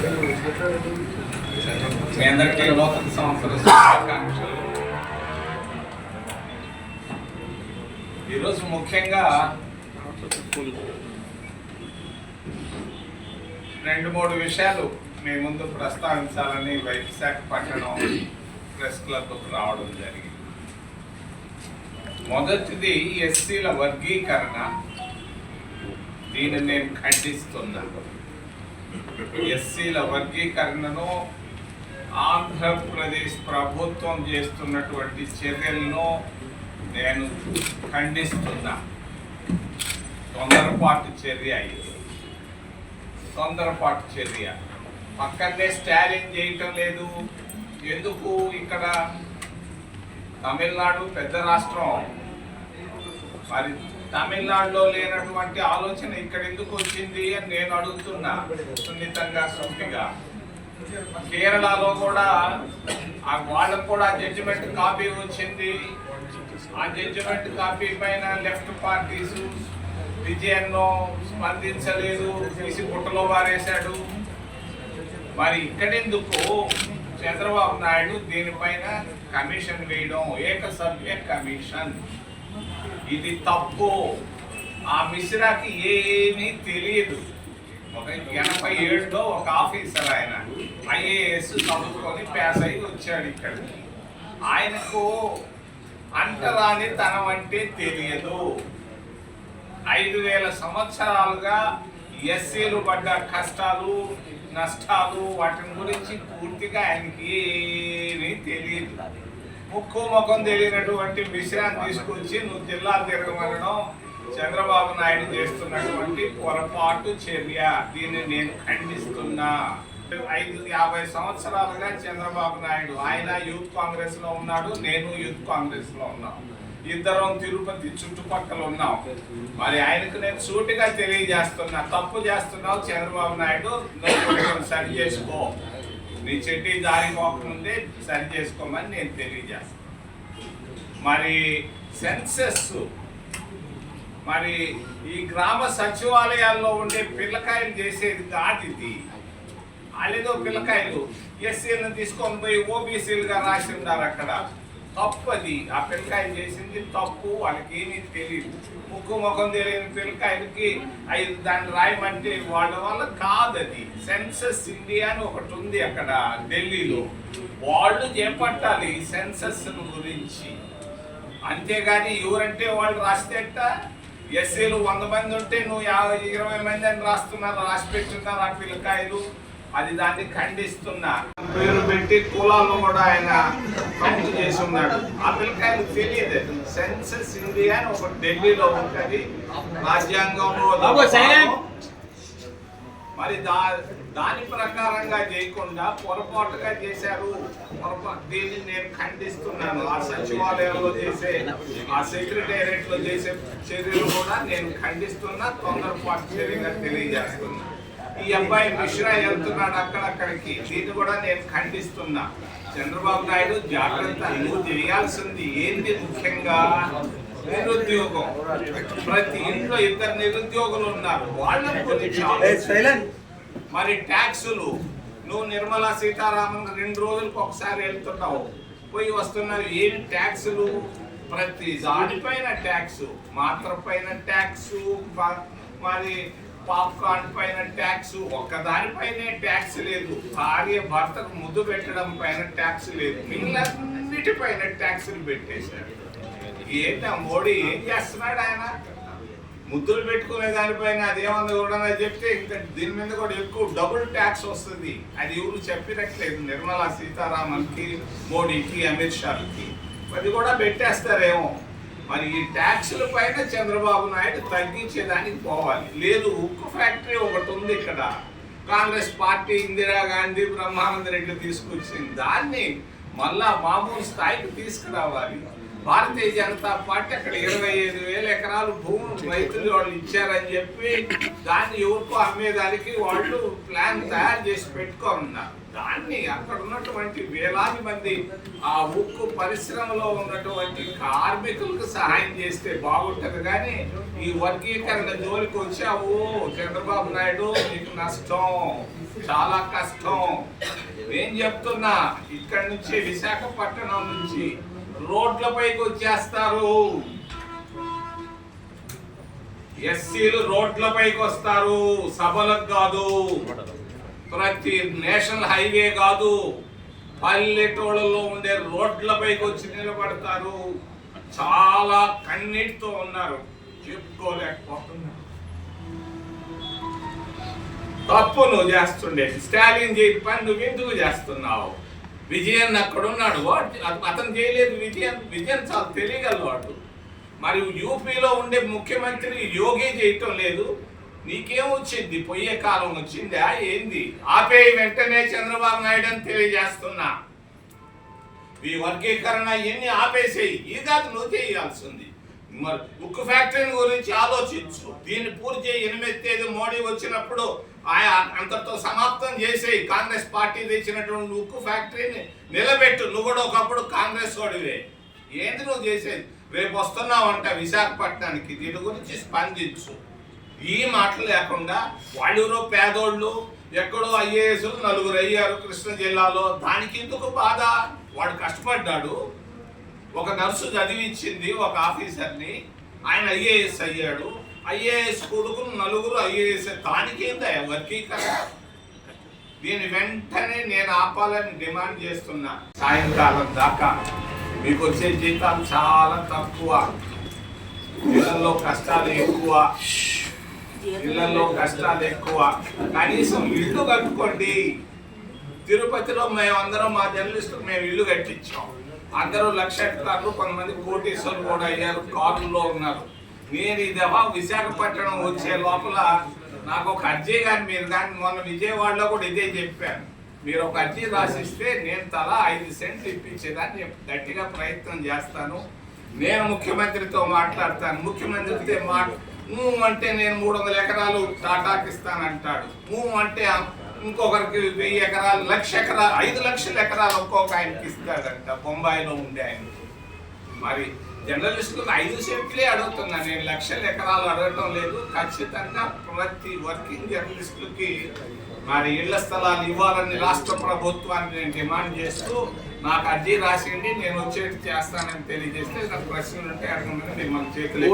మీ అందరికీ నూతన సంవత్సర శుభాకాంక్షలు. ఈరోజు ముఖ్యంగా రెండు మూడు విషయాలు మీ ముందు ప్రస్తావించాలని పట్టణం ప్రెస్ క్లబ్కు రావడం జరిగింది. మొదటిది ఎస్సీల వర్గీకరణ. దీన్ని నేను ఖండిస్తున్నాను. ఎస్సీల వర్గీకరణను ఆంధ్రప్రదేశ్ ప్రభుత్వం చేస్తున్నటువంటి చర్యలను నేను ఖండిస్తున్నా. తొందరపాటు చర్య ఇది. తొందరపాటు చర్య. పక్కనే స్టాలిన్ చేయటం లేదు. ఎందుకు ఇక్కడ తమిళనాడు పెద్ద రాష్ట్రం? మరి తమిళనాడులో లేనటువంటి ఆలోచన ఇక్కడ ఎందుకు వచ్చింది అని నేను అడుగుతున్నా సున్నితంగా సూటిగా కేరళలో కూడా ఆ వాళ్ళకు కూడా జడ్జిమెంట్ కాపీ వచ్చింది. ఆ జడ్జిమెంట్ కాపీ పైన లెఫ్ట్ పార్టీస్ విజయన్నో స్పందించలేదు. తీసి బుట్టలో వారేశాడు. మరి ఇక్కడెందుకు చంద్రబాబు నాయుడు దీనిపైన కమిషన్ వేయడం? ఏకసభ్య కమిషన్. ఇది తప్పు. ఆ మిశ్రాకి ఏమీ తెలియదు. ఒక ఎనభై ఏడులో ఒక ఆఫీసర్ ఆయన ఐఏఎస్ చదువుకొని పాస్ అయి వచ్చాడు ఇక్కడ. ఆయనకు అంటరాని తనం అంటే తెలియదు. ఐదు వేల సంవత్సరాలుగా ఎస్సీలు పడ్డ కష్టాలు నష్టాలు వాటిని గురించి పూర్తిగా ఆయనకి ఏమీ తెలియదు. ముక్కు ముఖం తెలియనటువంటి విషయాన్ని తీసుకొచ్చి నువ్వు జిల్లా తిరగమనడం చంద్రబాబు నాయుడు చేస్తున్నటువంటి పొరపాటు చర్య. దీన్ని నేను ఖండిస్తున్నా. ఐదు యాభై సంవత్సరాలుగా చంద్రబాబు నాయుడు ఆయన యూత్ కాంగ్రెస్లో ఉన్నాడు నేను యూత్ కాంగ్రెస్లో ఉన్నాను ఇద్దరం తిరుపతి చుట్టుపక్కల ఉన్నాం. మరి ఆయనకు నేను సూటిగా తెలియజేస్తున్నా తప్పు చేస్తున్నావు చంద్రబాబు నాయుడు సరి చేసుకో. నీ చెట్టు దారి సరి చేసుకోమని నేను తెలియజేస్తాను మరి సెన్సెస్ మరి ఈ గ్రామ సచివాలయాల్లో ఉండే పిల్లకాయలు చేసేది కాదు ఇది. వాళ్ళేదో పిల్లకాయలు ఎస్సీలను తీసుకొని పోయి ఓబీసీలుగా రాసి ఉన్నారు అక్కడ. తప్పు అది ఆ పిల్లకాయ చేసింది తప్పు వాళ్ళకి ఏమీ తెలియదు ముక్కు ముఖం తెలియని పిల్లకాయలకి ఐదు దాన్ని రాయమంటే వాళ్ళ వల్ల కాదు అది సెన్సస్ ఇండియా అని ఒకటి ఉంది అక్కడ ఢిల్లీలో. వాళ్ళు చేపట్టాలి సెన్సస్ గురించి. అంతేగాని ఎవరంటే వాళ్ళు రాస్తేట ఎస్సీలు వంద మంది ఉంటే నువ్వు యాభై ఇరవై మంది అని రాస్తున్నారు రాసి పెట్టున్నారు ఆ పిల్లకాయలు. అది దాన్ని ఖండిస్తున్నా పేరు పెట్టి కులాలను కూడా ఆయన కౌంట్ చేసి ఉన్నాడు. ఆ పిల్లకాయలు తెలియదు. సెన్సస్ ఇండియా అని ఒక ఢిల్లీలో ఉంటది. రాజ్యాంగంలో. మరి దా దాని ప్రకారంగా చేయకుండా పొరపాటుగా చేశారు. పొరపాటు దీన్ని నేను ఖండిస్తున్నాను. ఆ సచివాలయంలో చేసే ఆ సెక్రటేరియట్లో చేసే చర్యలు కూడా నేను ఖండిస్తున్నా తొందరపాటు చర్యగా తెలియజేస్తున్నా. ఈ అబ్బాయి మిశ్రా వెళ్తున్నాడు అక్కడక్కడికి. దీన్ని కూడా నేను ఖండిస్తున్నా. చంద్రబాబు నాయుడు జాగ్రత్త నువ్వు చేయాల్సింది ఏంటి ముఖ్యంగా? నిరుద్యోగం. ప్రతి ఇంట్లో ఇద్దరు నిరుద్యోగులు ఉన్నారు. వాళ్ళ గురించి ఆలోచించు. మరి ట్యాక్సులు. నువ్వు నిర్మలా సీతారామన్ రెండు రోజులకు ఒకసారి వెళ్తున్నావు. పోయి వస్తున్నావు. ఏం ట్యాక్సులు? ప్రతి దానిపైన ట్యాక్స్. మాత్ర పైన ట్యాక్స్ మరి పాప్కార్న్ పైన ట్యాక్స్ ఒక్కదానిపైనే ట్యాక్స్ లేదు. భార్య భర్తకు ముద్దు పెట్టడం పైన ట్యాక్స్ లేదు. మిగిలినన్నిటిపైన ట్యాక్స్లు పెట్టేశారు ఏంటా మోడీ ఏం చేస్తున్నాడు ఆయన? ముద్దులు పెట్టుకునే దానిపైన అదేమన్నా కూడా చెప్తే ఇంకా దీని మీద కూడా ఎక్కువ డబుల్ ట్యాక్స్ వస్తుంది. అది ఎవరు చెప్పినట్లేదు. నిర్మలా సీతారామన్కి మోడీకి అమిత్ షాకి. అది కూడా పెట్టేస్తారేమో. మరి ఈ ట్యాక్సుల పైన చంద్రబాబు నాయుడు తగ్గించేదానికి పోవాలి. లేదు ఉక్కు ఫ్యాక్టరీ ఒకటి ఉంది ఇక్కడ. కాంగ్రెస్ పార్టీ ఇందిరాగాంధీ బ్రహ్మానంద రెడ్డి తీసుకొచ్చింది దాన్ని మళ్ళా మామూలు స్థాయికి తీసుకురావాలి. భారతీయ జనతా పార్టీ అక్కడ ఇరవై ఐదు వేల ఎకరాలు భూములు రైతులు వాళ్ళు ఇచ్చారని చెప్పి దాన్ని ఎవరికో అమ్మేదానికి వాళ్ళు ప్లాన్ తయారు చేసి పెట్టుకోమన్నారు దాన్ని అక్కడ ఉన్నటువంటి వేలాది మంది ఆ ఉక్కు పరిశ్రమలో ఉన్నటువంటి కార్మికులకు సహాయం చేస్తే బాగుంటుంది కానీ ఈ వర్గీకరణ జోలికి వచ్చావు చంద్రబాబు నాయుడు నీకు నష్టం చాలా కష్టం. నేను చెప్తున్నా ఇక్కడి నుంచి విశాఖపట్నం నుంచి రోడ్లపైకి వచ్చేస్తారు. ఎస్సీలు రోడ్లపైకి వస్తారు. సభలకు కాదు. ప్రతి నేషనల్ హైవే కాదు. పల్లెటూళ్ళలో ఉండే రోడ్లపైకి వచ్చి నిలబడతారు. చాలా కన్నీటితో ఉన్నారు. చెప్పుకోలేకపోతున్నారు. తప్పు నువ్వు చేస్తుండే. స్టాలిన్ చేయి పని నువ్వు ఎందుకు చేస్తున్నావు? విజయన్ అక్కడ ఉన్నాడు వాడు అతను చేయలేదు. విజయన్ విజయన్ చాలా తెలియగలవాడు. మరి యూపీలో ఉండే ముఖ్యమంత్రి యోగి చేయటం లేదు. నీకేం వచ్చింది? పోయే కాలం వచ్చిందా? ఏంది? ఆపే వెంటనే చంద్రబాబు నాయుడు అని తెలియజేస్తున్నా. ఈ వర్గీకరణ ఇవన్నీ ఆపేసేయి? ఈ కాదు నువ్వు చేయాల్సింది. మరి ఉక్కు ఫ్యాక్టరీని గురించి ఆలోచించు. దీన్ని పూర్తి చేయి. ఎనిమిది తేదీ మోడీ వచ్చినప్పుడు ఆయా అంతటితో సమాప్తం చేసేయి. కాంగ్రెస్ పార్టీ తెచ్చినటువంటి ఉక్కు ఫ్యాక్టరీని నిలబెట్టు. నువ్వు కూడా ఒకప్పుడు కాంగ్రెస్ వాడివే. ఏంటి నువ్వు చేసేది? రేపు వస్తున్నావంట విశాఖపట్నానికి దీని గురించి స్పందించు. ఈ మాటలు లేకుండా వాళ్ళెవరో పేదోళ్ళు ఎక్కడో ఐఏఎస్లు నలుగురు అయ్యారు కృష్ణా జిల్లాలో. దానికి ఎందుకు బాధ? వాడు కష్టపడ్డాడు. ఒక నర్సు చదివించింది ఒక ఆఫీసర్ని. ఆయన ఐఏఎస్ అయ్యాడు. ఐఏఎస్ కొడుకులు నలుగురు ఐఏఎస్. దానికేందా వర్గీకరణ? దీని వెంటనే నేను ఆపాలని డిమాండ్ చేస్తున్నా. సాయంకాలం దాకా మీకు వచ్చే జీతాలు చాలా తక్కువ. ఇళ్ళలో కష్టాలు ఎక్కువ. ఇళ్ళలో కష్టాలు ఎక్కువ. కనీసం ఇల్లు కట్టుకోండి. తిరుపతిలో మేమందరం మా జర్నలిస్టులు మేము ఇల్లు కట్టించాం. అందరూ లక్ష ఎకరాలు కొంతమంది కోటీశ్వరులు కూడా అయ్యారు. కారుల్లో ఉన్నారు. నేను ఈ దఫా విశాఖపట్నం వచ్చే లోపల నాకు ఒక అర్జీ కానీ మీరు కానీ మొన్న విజయవాడలో కూడా ఇదే చెప్పాను. మీరు ఒక అర్జీ రాసిస్తే నేను తలా ఐదు సెంట్లు ఇప్పించేదాన్ని. గట్టిగా ప్రయత్నం చేస్తాను. నేను ముఖ్యమంత్రితో మాట్లాడతాను. ముఖ్యమంత్రితో మాట నువ్వు అంటే నేను మూడు వందల ఎకరాలు టాటాకి ఇస్తానంటాడు. నువ్వు అంటే ఇంకొకరికి వెయ్యి ఎకరాలు లక్ష ఎకరాలు ఐదు లక్షల ఎకరాలు ఒక్కొక్క ఆయనకి ఇస్తాడంట. బొంబాయిలో ఉండే ఆయనకి. మరి జర్నలిస్టులకు ఐదు సెంట్లే అడుగుతున్నా. నేను లక్షల ఎకరాలు అడగటం లేదు. ఖచ్చితంగా ప్రతి వర్కింగ్ జర్నలిస్టులకి మరి ఇళ్ళ స్థలాలు ఇవ్వాలని రాష్ట్ర ప్రభుత్వాన్ని నేను డిమాండ్ చేస్తూ నాకు అర్జీ రాసిండి నేను వచ్చేది చేస్తానని తెలియజేస్తే నాకు ప్రశ్నలు ఉంటే అడగమని మిమ్మల్ని చేతులు.